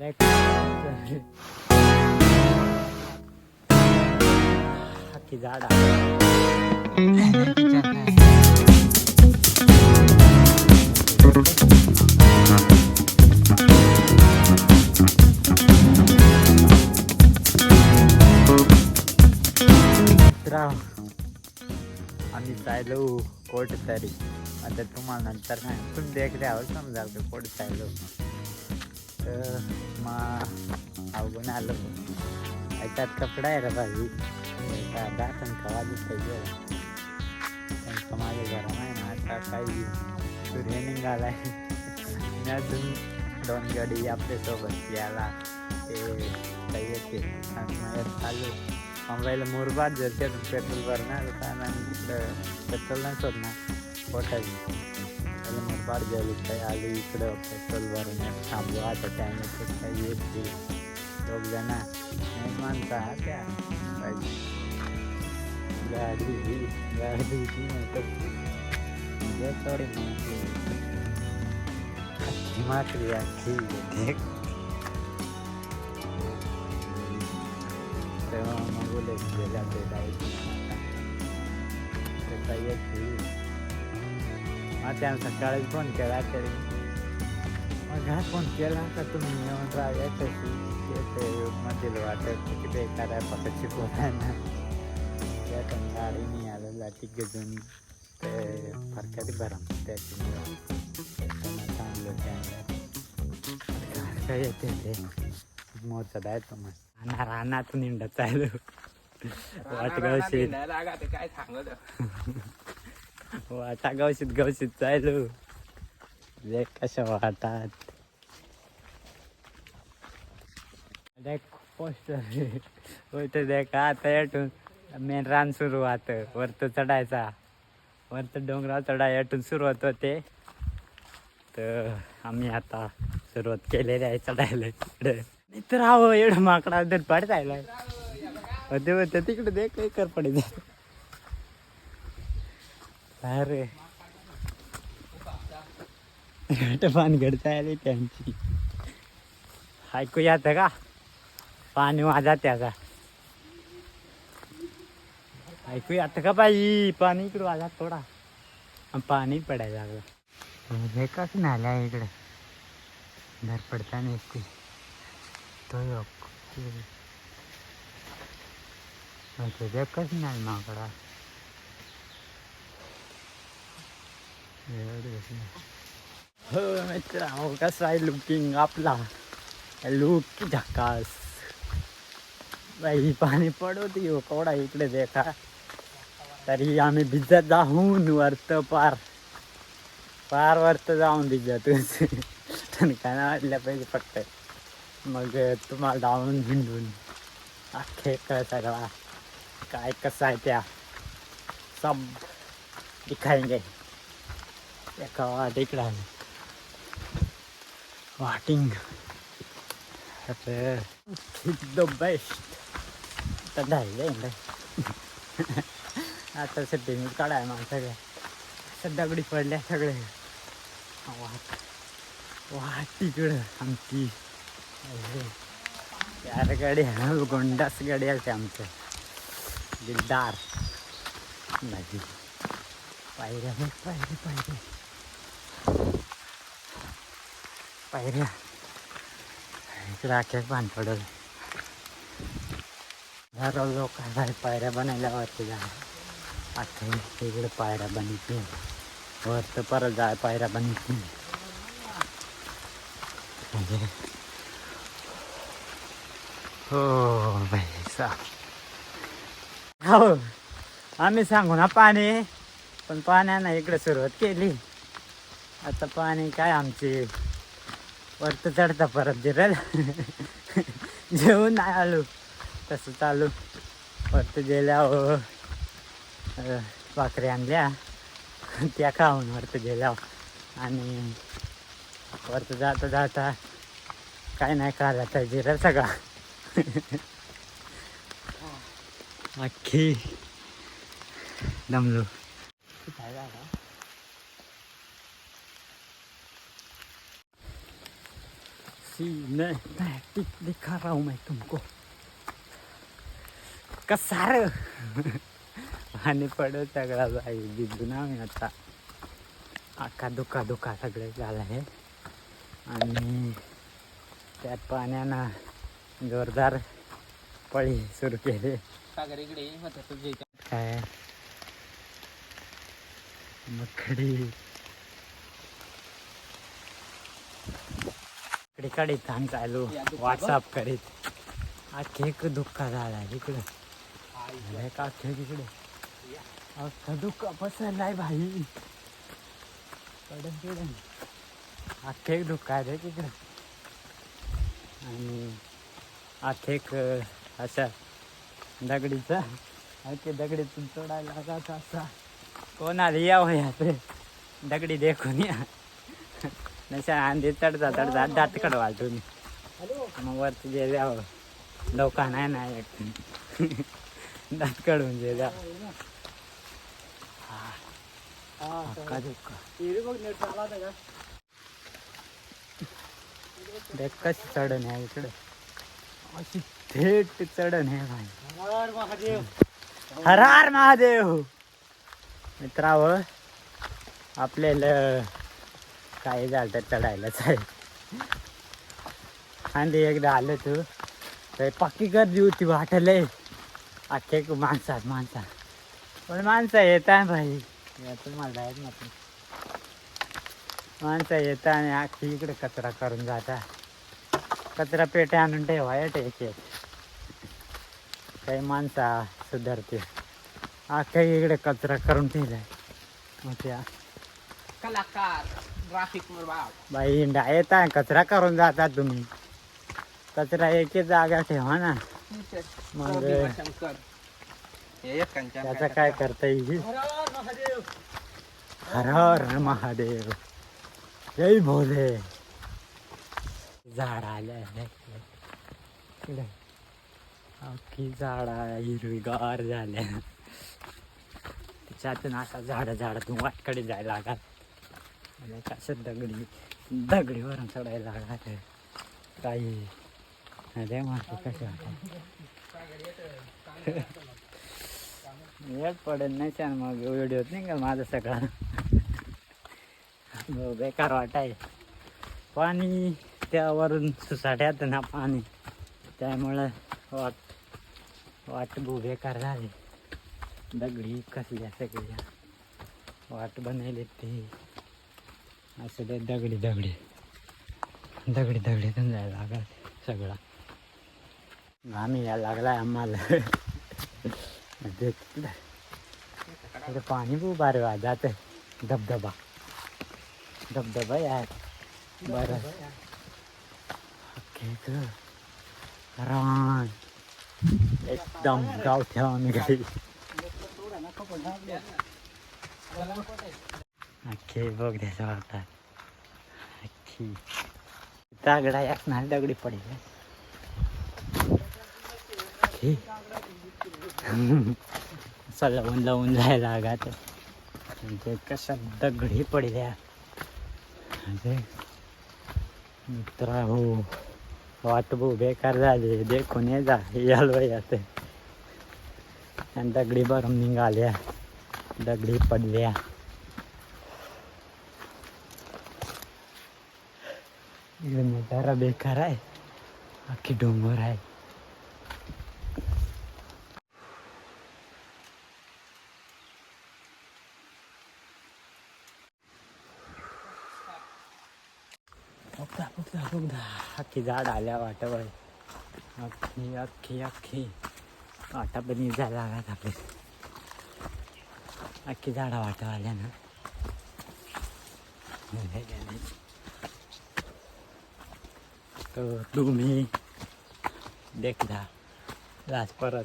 देख झाड आम्ही चाललो कोट तरी आता तुम्हाला नंतर नाही तुम्ही देखल्यावर समजाल का कोट चाललो तर मग अवघून आलो याच्यात कपडा आहे रे भाजी एका दाखन खवा दिसायचे त्यांचं माझ्या घरा नाही ना आता काही सूर्य निघालाय मी अजून दोन गाडी आपल्यासोबत याला ते काही येते आणि चालू मुंबईला मुरबाद जर त्यातून पेट्रोल भरणार कारण आणि तिकडं पेट्रोल नाही सोडणार पोटाची गेली काही आली इकडं पेट्रोल भरण्यात थांबलो आता त्याने काही येत दोघ जण एक माणसं हा त्या पाहिजे गाडी ही। गाडी ही म्हणजे थोडी माहिती माकली आखी देख। तेव्हा मग बोले गेल्या ते एक मग त्यानं सकाळी फोन केला तरी मग हा फोन केला का तुम्ही येऊन राहा कशी ते मधील वाटत की ते एखाद्या पकड शिकवताना त्या पण गाडी नाही आलेला तिघ जण ते फरकाती भरम त्याच्यामुळे चांगलं काय येते ते मोचत आहे तुम्हाला राहणार रानातून इंडत चालू वाट गवशीत काय सांगत वाटा गवशीत गवशीत चालू. देख कशा वाटात देख पोस्टर. होते देख. आता याटून मेन रान सुरुवात वरत चढायचा. वरत डोंगरावर चढाय. याटून सुरुवात होते. तर आम्ही आता सुरुवात केलेली आहे चढायला इकडे. मित्र आहो एवढं माकडा दर पडतायला. होते होते. तिकडे देख कर पडे अरे. पानगड आली त्यांची. ऐकू येतं का? पाणी माझा त्याचा ऐकू येतं का बाई? पाणी इकडं वाजा थोडा. पाणी पडायला लागलं. हे कसं नाल्या इकडे? धर पडताना येते तो. कस देखच नाही माकडा. हो मित्र हो कसं आहे लुकिंग आपला लुक झकास बाई पाणी पडत हो. कोडा इकडे देखा तरी आम्ही भिजत जाऊन वरत पार पार वरत जाऊन भिजत काय वाटल्या पाहिजे फक्त मग तुम्हाला डाऊन हिंडून अख्खे काय सगळा काय कसं आहे त्या सब दिखायंगे एका वाट इकडं वाटिंग द बेस्ट आता झालं आता सध्या मी काढाय मला सगळ्या सध्या दगडी पडल्या सगळे. वाट. वाट तिकडं आमची. अरे, चार गाडी ना गोंडास गाडी असते आमचं. दिलदार. नाही. पायऱ्या पायरी पायऱ्या. पायऱ्या. पायऱ्या इकडे अख्याच पान पडल जरा लोक आहे पायऱ्या बनायला वरती जा अख्ख्या इकडे पायऱ्या बनते वर तर परत जाय पायऱ्या बनते म्हणजे हो बाई हो आम्ही सांगू ना पाणी पण पाण्यानं इकडे सुरुवात केली. आता पाणी काय आमची? वरत चढता परत जिरल जेवून नाही आलो. तसं चालू. वरत गेल्यावर अं, भाकरी आणल्या. त्या खाऊन वरत गेल्यावर आणि वरत जाता जाता काय नाही खायला तर जिरल सगळा. अख्खी दमलो. सीन मैटिक दिखा रहा हूँ मैं तुमको कसार पाणी पडत सगळा बाई भिजून आम्ही आता अख्खा दुखा दुखा सगळे झालं आहे आणि त्यात पाण्यानं जोरदार पळी सुरू केली. काय मकडी इकडे कडे थांब चालू. व्हॉट्सअप करीत अख्खे एक दुःख झाला इकडे. अरे का अख्खे तिकडे अख्खा दुःख पसरलाय भाई. पडन पडन. एक दुःख आहे रे तिकडे. आणि अख्खे एक दगडीचा. अख्खे दगडीतून चढायला लागायचा असा. कोणाला यावं ते दगडी देखून या. नशा आंधी चढता चढता दात कडवाटून मग वरती जे द्यावं. लोका नाही ना दात कडून जे म्हणजे द्या. कशी चढण आहे इकडे. अशी थेट चढण आहे भाई. हरार महादेव. मित्राव आपल्याला काय झालं तर चढायलाच आहे. आणि एकदा आलं तू तर पक्की गर्दी होती वाटलंय अख्खे माणसात माणसा पण माणसं येत आहे भाई. या मला आहेत ना माणसं येत आणि अख्खी इकडे कचरा करून जाता कचरा पेटे आणून ठेवा एक एक काही माणसा सुधारते. अख्खा इकडे कचरा करून ठेवलाय. मग त्या कलाकार. ग्राफिक बाब बाई कचरा करून जाता तुम्ही. कचरा एके जागा ठेवा ना. मग शंकर. हे एक कंचन त्याचा काय करता? येईल? हर हर महादेव. जय भोले. झाड आले अख्खी झाडा हिरवीगार झाल्या त्याच्यातून असा झाड झाडातून वाटकडे जायला लागत आणि कसं दगडी दगडीवरून चढायला लागला काही अरे मासे कसे वाटत वेळ पडेल नाही छान मग व्हिडिओत नाही का माझं सगळं? हो, बेकार वाटाय. पाणी त्यावरून सुसाट्यात ना पाणी. त्यामुळं वाट वाट भू बेकार झाली. दगडी कसल्या सगळ्या? वाट बनवली ती. असं ते दगडी दगडी. दगडी दगडीतून जायला लागला सगळा. आम्ही यायला लागलाय आम्हाला. तिकडे. पाणी खूप बारे वा जात धबधबा. धबधबा यार. बरं. रान. एकदम गावठ्या आम्ही घरी अख्खे बघ द्यायचं वाटतात अख्खी तागडा एक ना दगडी पडेल. लावून लावून जायला आगात म्हणजे कशा दगडी पडल्या. म्हणजे मित्रा हो वाट बेकार झाली. देखून ये जा यालो आणि दगडी भरून निघाल्या. दगडी पडल्या. इकडे नजारा बेकार आहे. अख्खी डोंगर आहे. बघता बघता अख्खी झाड आल्या वाटावर. अख्खी अख्खी अख्खी वाटा पण झाला लागत आपले अख्खी झाडा वाटा आल्या ना. गेले, गेले. तर तुम्ही देखला लाच परत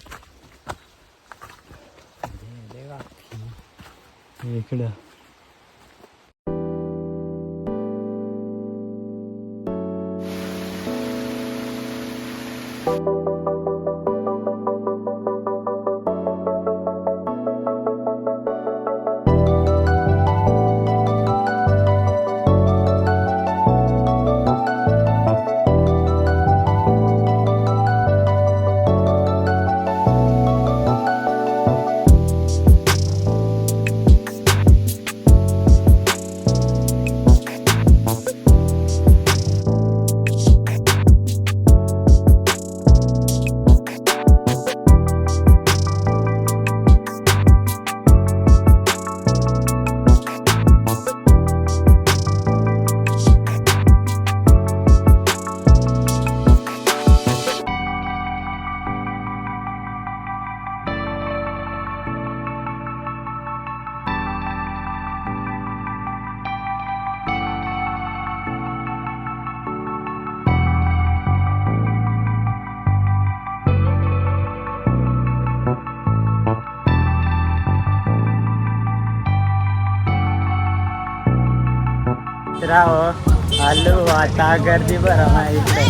दे- दे अख्खी. इकडं मित्रा हो आलो आता गर्दी बरं नाही इकडे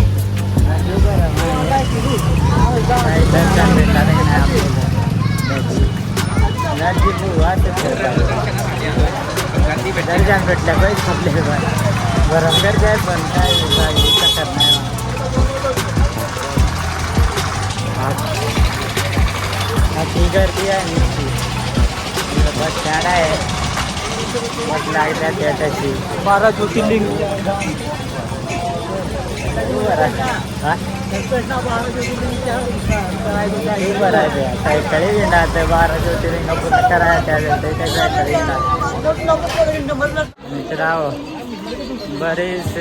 गर्दी बरं नाही काही दर्शन भेटणार की नाही आपल्याला गर्दी खूप वाटत गर्दी भेटते दर्शन भेटल्या पाहिजे आपल्याला बरं गर्दी आहे पण काय काही शकत नाही अशी गर्दी आहे नुसती इथं बस स्टँड आहे बस लागल्या त्याच्याशी बारा ज्योतिर्लिंग. बारा ज्योतिर्लिंग पूर्ण करायला मित्राव बरीच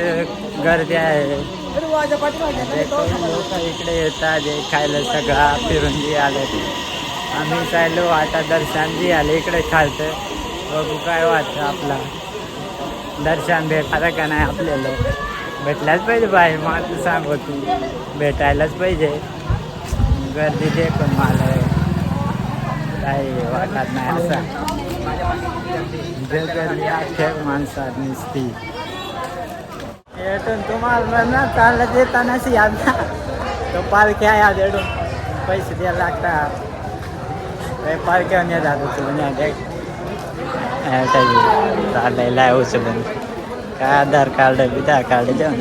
गर्दी आहे. लोक इकडे येतात जे खायला सगळा फिरून जी आले आम्ही चाललो आता दर्शन जी आले इकडे खालतं बघू काय वाटतं आपला. दर्शन भेटायला का नाही आपल्याला? भेटलाच पाहिजे बाई मग तू सांगू तू. भेटायलाच पाहिजे. गर्दी पण मला. काही वाटत नाही असं. जे गर्दी अख्ख्या माणसात नुसती. येतून तुम्हाला ना चालला देतानाच याद ना तो पालख्या याद येडून पैसे द्यायला लागतात. पालख्या नाही नाही तुम्ही. उचलून काढायला आहे उचलून काय? आधार कार्ड बी त्या कार्ड देऊन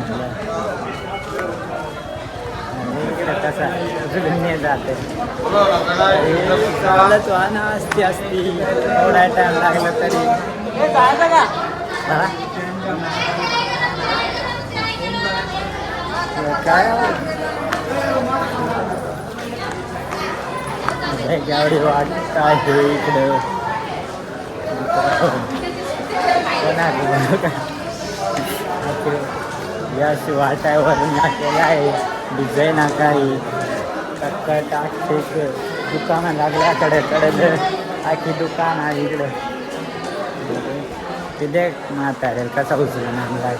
इकडे कसा उचलून जाते वाहन असती असती थोडा टाइम लागला तरी काय लय गावडी वाटत आहे इकडं. कोणाली ओके. यश आहे. डिझाईन काही कटकट आखी दुकानं लागल्याकडे कडे आखी दुकान आहे इकडं. तिथे म्हातारे कसा उचलून आणलाय?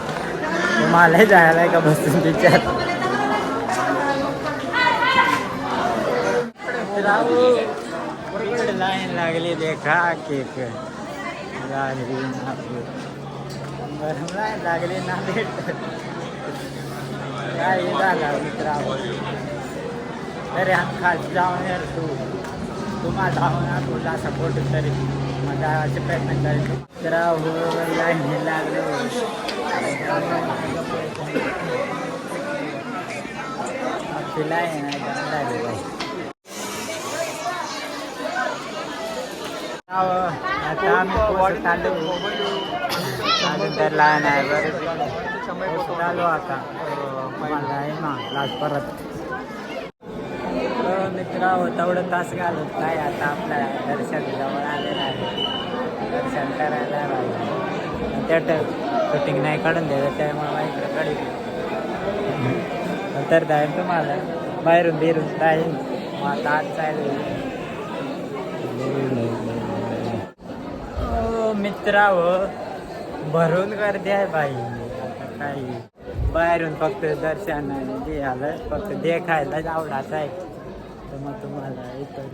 तुम्हालाही जायला का बसून विचार लाईन लागली देखा केक लागली ना बरं नाही लागली ना भेट काय झालं मित्रा अरे हम खास जाऊन यार तू तुम्हाला जाऊन ना तुला सपोर्ट करी माझा असे प्रयत्न करतो तर हो लाईन लागले आपली लाईन आता आम्ही पोहोचत आलो अजून तर लहान आहे बरं पोहोचत आलो आता मला आहे ना लाज परत मित्र तेवढं तास घालत काय आता आपल्या दर्शन जवळ आलेलं आहे दर्शन करायला राहिलं त्या शूटिंग नाही काढून द्यायचं त्यामुळे मला इकडे काढली तर जाईल तुम्हाला बाहेरून बिरून जाईल मग आता आज चालेल मित्राव भरून गर्दी आहे बाई. आता काही बाहेरून फक्त दर्शन जे आलं फक्त देखायलाच आवडायचं आहे. तर मग तुम्हाला इतर